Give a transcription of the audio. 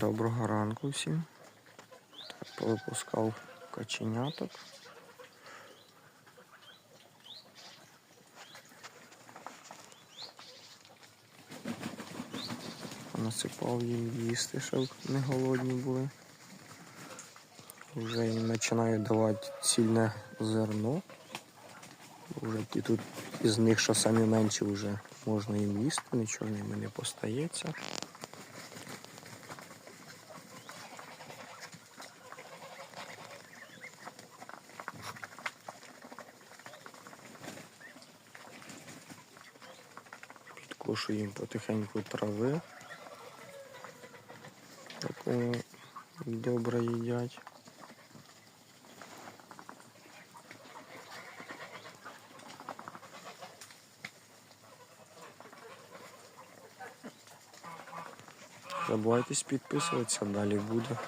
Доброго ранку всім. Повипускав каченяток. Насипав їм їсти, щоб не голодні були. Вже їм починаю давати цільне зерно. Вже ті тут із них, що самі менші, вже можна їм їсти, нічого ними не постається. Їм потихеньку трави. Таку добре їдять. Забувайтесь підписуватися, далі буде.